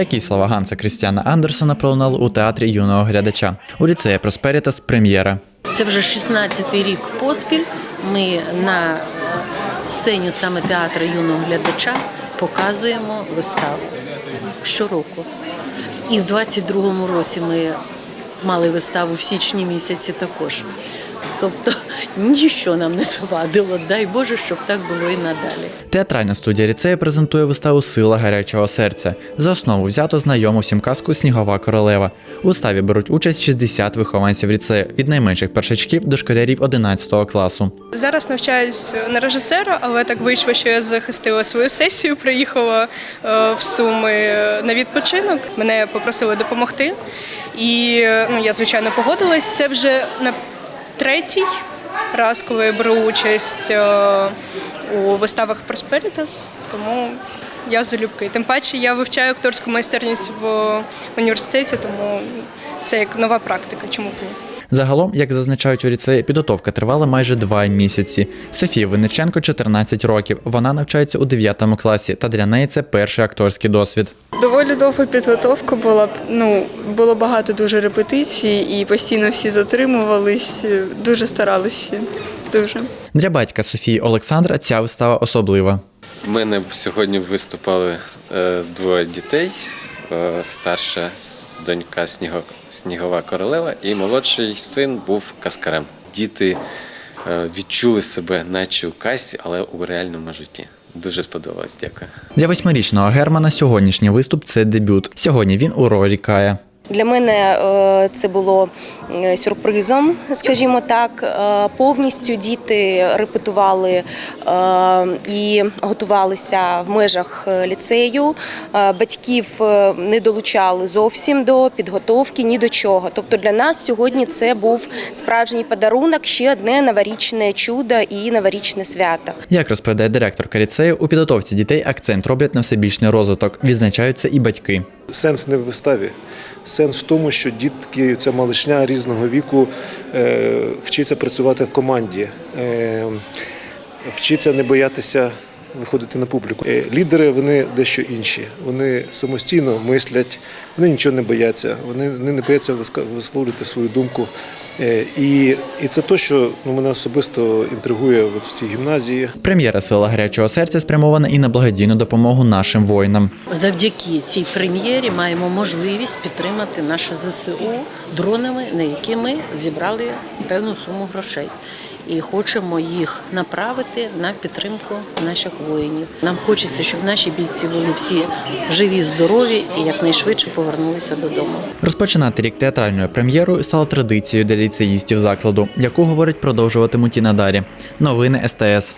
Такі слова Ганса Крістіана Андерсона пролунали у театрі юного глядача. У ліцеї Просперітас прем'єра. Це вже 16-й рік поспіль. Ми на сцені саме театру юного глядача показуємо виставу щороку. І в 22-му році ми мали виставу в січні місяці також. Тобто нічого нам не завадило. Дай Боже, щоб так було і надалі. Театральна студія ліцею презентує виставу Сила гарячого серця. За основу взято знайому всім казку Снігова королева. У виставі беруть участь 60 вихованців ліцею від найменших першачків до школярів 11 класу. Зараз навчаюсь на режисера, але так вийшло, що я захистила свою сесію, приїхала е, в Суми на відпочинок. Мене попросили допомогти. І е, ну, я, звичайно, погодилась. Це вже на третій раз, коли я беру участь е, у виставах Просперітас, тому я залюбки. Тим паче я вивчаю акторську майстерність в університеті, тому це як нова практика. Чому б ні? Загалом, як зазначають у ліцеї, підготовка тривала майже два місяці. Софії Винниченко 14 років. Вона навчається у 9 класі, та для неї це перший акторський досвід. Доволі довга підготовка була. Ну було багато дуже репетицій, і постійно всі затримувались. Дуже старалися. Дуже. Для батька Софії Олександра ця вистава особлива. У мене сьогодні виступали е, двоє дітей. Е, Старша донька Сніго, Снігова королева і молодший син був каскарем. Діти е, відчули себе, наче у касі, але у реальному житті. Дуже сподобалось, дякую. Для восьмирічного Германа сьогоднішній виступ це дебют. Сьогодні він у ролі Кая. Для мене е, це було е, сюрпризом, скажімо так. Е, Повністю діти репетували і готувалися в межах ліцею. Батьків не долучали зовсім до підготовки ні до чого. Тобто для нас сьогодні це був справжній подарунок, ще одне новорічне чудо і новорічне свято. Як розповідає директорка ліцею, у підготовці дітей акцент роблять на всебічний розвиток. Відзначаються і батьки. Сенс не в виставі. Сенс в тому, що дітки, ця малишня різного віку е, вчиться працювати в команді, е, вчиться не боятися виходити на публіку. Е, лідери вони дещо інші. Вони самостійно мислять, вони нічого не бояться, вони, не бояться висловлювати свою думку. Е, і, і це те, що ну, мене особисто інтригує от в цій гімназії. Прем'єра Сила гарячого серця спрямована і на благодійну допомогу нашим воїнам. Завдяки цій прем'єрі маємо можливість підтримати наше ЗСУ дронами, на які ми зібрали певну суму грошей. І хочемо їх направити на підтримку наших воїнів. Нам хочеться, щоб наші бійці були всі живі, здорові і якнайшвидше повернулися додому. Розпочинати рік театральною прем'єрою стало традицією для ліцеїстів закладу, яку говорить продовжуватимуть і надалі. Новини СТС.